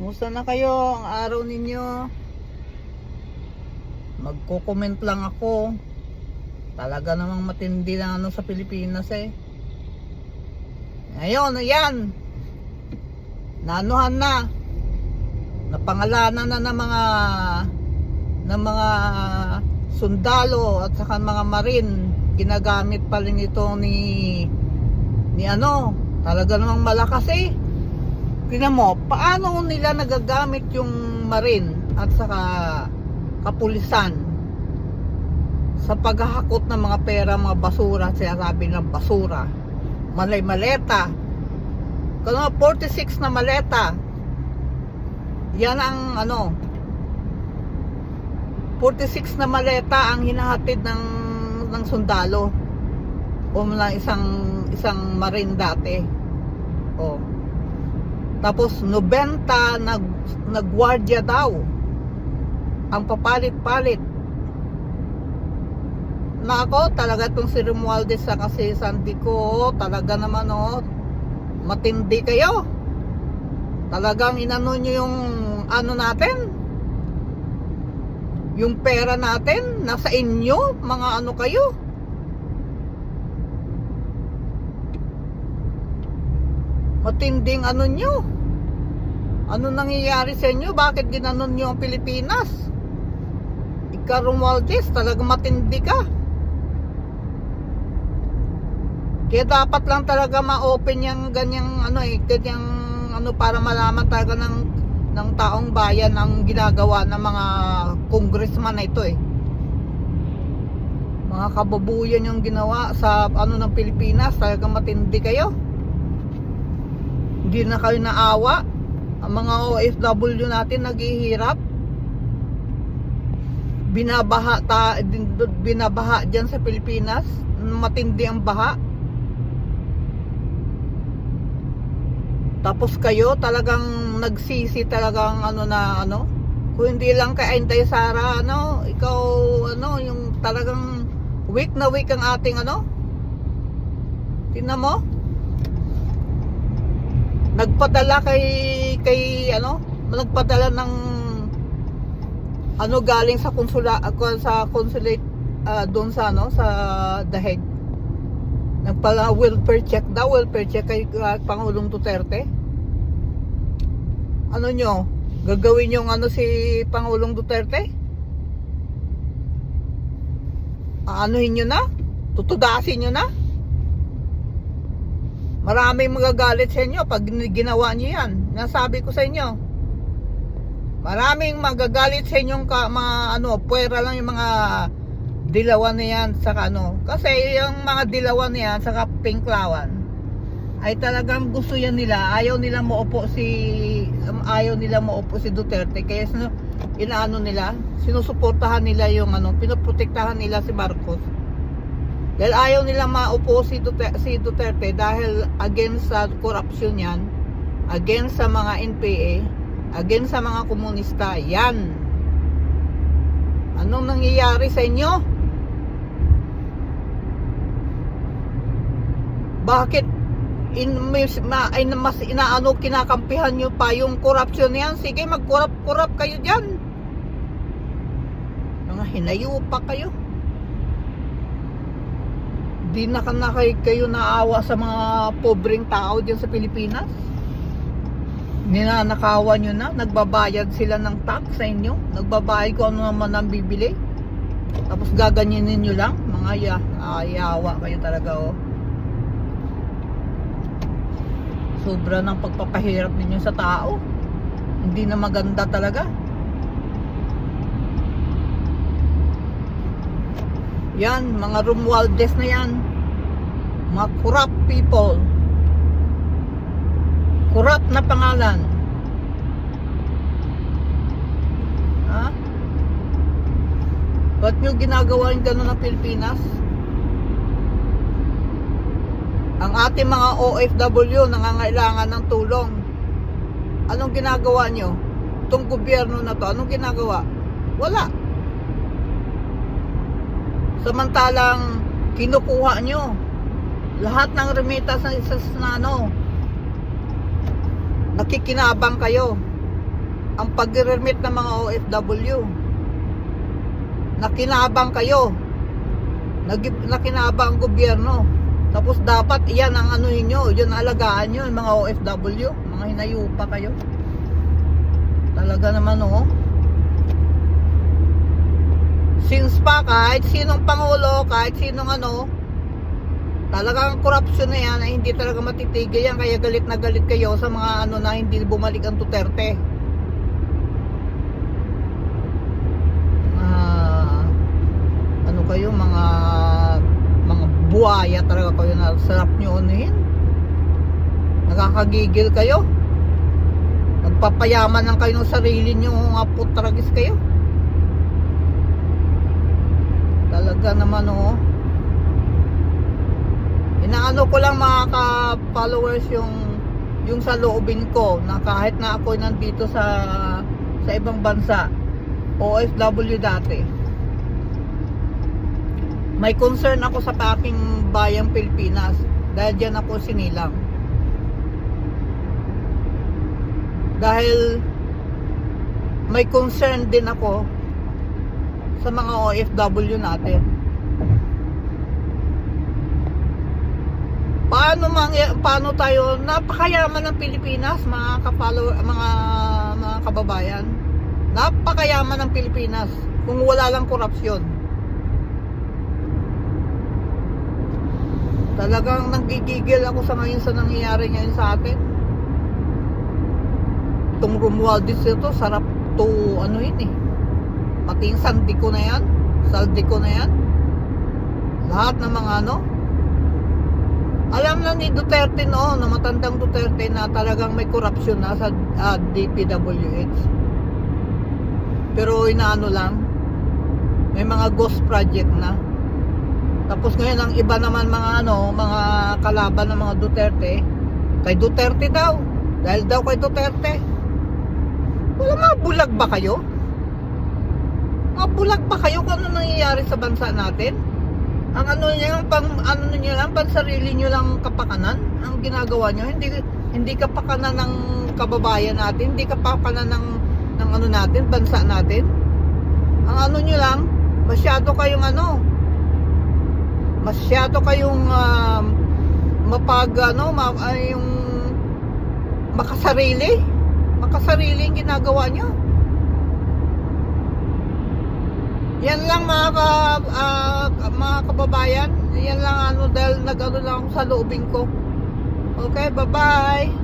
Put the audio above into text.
Kumusta na kayo ang araw ninyo? Magko-comment lang ako. Talaga namang matindi na ano sa Pilipinas eh. Ngayon, ayan. Nanuhan na. Napangalanan na ng mga ng mga sundalo at saka mga marin ginagamit pa rin ito ni ni ano talaga namang malakas eh Tingnan mo, paano nila nagagamit yung marin at saka kapulisan sa paghahakot ng mga pera, mga basura, sinasabi ng basura. Malay maleta. Kano 46 na maleta. Yan ang ano 46 na maleta ang hinahatid ng ng sundalo o ng isang isang marin dati. Oh. Tapos 90 nag nagwardya daw. Ang papalit-palit. Nako, talaga tong si Romualdez sa kasi Sandy ko, talaga naman oh, matindi kayo. Talagang inano nyo yung ano natin, yung pera natin, nasa inyo, mga ano kayo. Matinding ano nyo? Ano nangyayari sa inyo? Bakit ginanon nyo ang Pilipinas? Ikaw Romualdez talaga matindi ka. Kaya dapat lang talaga ma-open yung ganyang ano eh ganyang ano para malaman talaga ng ng taong bayan ang ginagawa ng mga congressman na ito eh. Mga kababuyan yung ginawa sa ano ng Pilipinas. Talaga matindi kayo hindi na kayo naawa. Ang mga OFW natin naghihirap. Binabaha ta, binabaha diyan sa Pilipinas. Matindi ang baha. Tapos kayo talagang nagsisi talagang ano na ano? Kung hindi lang kay Intay Sara ano? Ikaw ano? Yung talagang weak na weak ang ating ano? Tingnan mo nagpadala kay kay ano? Nagpadala ng ano galing sa konsula sa consulate ah, doon sa ano sa The Hague nagpala welfare check daw welfare check kay ah, Pangulong Duterte. Ano nyo? Gagawin yung ano si Pangulong Duterte? Aanuhin nyo na? Tutudasin nyo na Maraming magagalit sa inyo pag ginawa niyo yan. Nasabi ko sa inyo. Maraming magagalit sa inyong ka, mga ano, puwera lang yung mga dilawan na yan sa ano. Kasi yung mga dilawan na yan sa pinklawan ay talagang gusto yan nila. Ayaw nila maupo si ayaw nila maupo si Duterte. Kaya sino, inaano nila, sinusuportahan nila yung ano, pinoprotektahan nila si Marcos. Dahil ayaw nila maupo si Duterte, si Duterte dahil against sa corruption yan, against sa mga NPA, against sa mga komunista, yan. Anong nangyayari sa inyo? Bakit in, mas, ma, in, mas inaano kinakampihan nyo pa yung corruption yan? Sige, mag-corrupt-corrupt kayo dyan. Mga hinayo pa kayo di na na kay, kayo naawa sa mga pobreng tao diyan sa Pilipinas? Ninanakawan nyo na? Nagbabayad sila ng tax sa inyo? Nagbabayad ko ano naman ang bibili? Tapos gaganyanin nyo lang? Mga ya, ayawa kayo talaga oh. Sobra ng pagpapahirap ninyo sa tao. Hindi na maganda talaga. Yan, mga Romualdez na yan. Mga corrupt people. Corrupt na pangalan. Ha? Ba't nyo ginagawa yung gano'n ng Pilipinas? Ang ating mga OFW nangangailangan ng tulong. Anong ginagawa nyo? Itong gobyerno na to, anong ginagawa? Wala. Samantalang kinukuha nyo lahat ng remittance ng isas na ano nakikinabang kayo ang pag-remit ng mga OFW. Nakinabang kayo. Nag nakinabang ang gobyerno. Tapos dapat iyan ang ano niyo, yun alagaan yung mga OFW, mga hinayupa kayo. Talaga naman oh. Since pa kahit sinong pangulo, kahit sinong ano, talagang corruption na yan ay hindi talaga matitigil yan kaya galit na galit kayo sa mga ano na hindi bumalik ang Duterte. Ah, ano kayo mga mga buhaya talaga kayo na sarap nyo unuhin. Nakakagigil kayo. Nagpapayaman lang kayo ng sarili nyo nga putragis kayo. Talaga naman oh. Inaano ko lang mga ka-followers yung yung sa loobin ko na kahit na ako nandito sa sa ibang bansa OFW dati may concern ako sa aking bayang Pilipinas dahil dyan ako sinilang dahil may concern din ako sa mga OFW natin. Paano mangy- paano tayo? Napakayaman ng Pilipinas mga kapalo mga mga kababayan. Napakayaman ng Pilipinas kung wala lang korupsyon. Talagang nagigigil ako sa ngayon sa nangyayari ngayon sa atin. Itong Romualdez ito sarap to ano yun eh pati yung sandi ko na yan saldi ko na yan lahat ng mga ano alam na ni Duterte no, na matandang Duterte na talagang may korupsyon na sa ah, DPWH. Pero inaano lang, may mga ghost project na. Tapos ngayon ang iba naman mga ano, mga kalaban ng mga Duterte, kay Duterte daw. Dahil daw kay Duterte. Wala mga bulag ba kayo? Mga bulag ba kayo kung ano nangyayari sa bansa natin? ang ano niya pang ano niyo lang pang sarili niyo lang kapakanan? Ang ginagawa niyo hindi hindi kapakanan ng kababayan natin hindi kapakanan ng ng ano natin bansa natin? Ang ano niyo lang masyado kayong ano masyado kayong um, mapag ano ma, ay, yung makasarili? Makasarili yung ginagawa niyo yan lang mga ka, ah, mga kababayan. Yan lang ano dahil nag-ano lang ako sa loobing ko. Okay, bye-bye.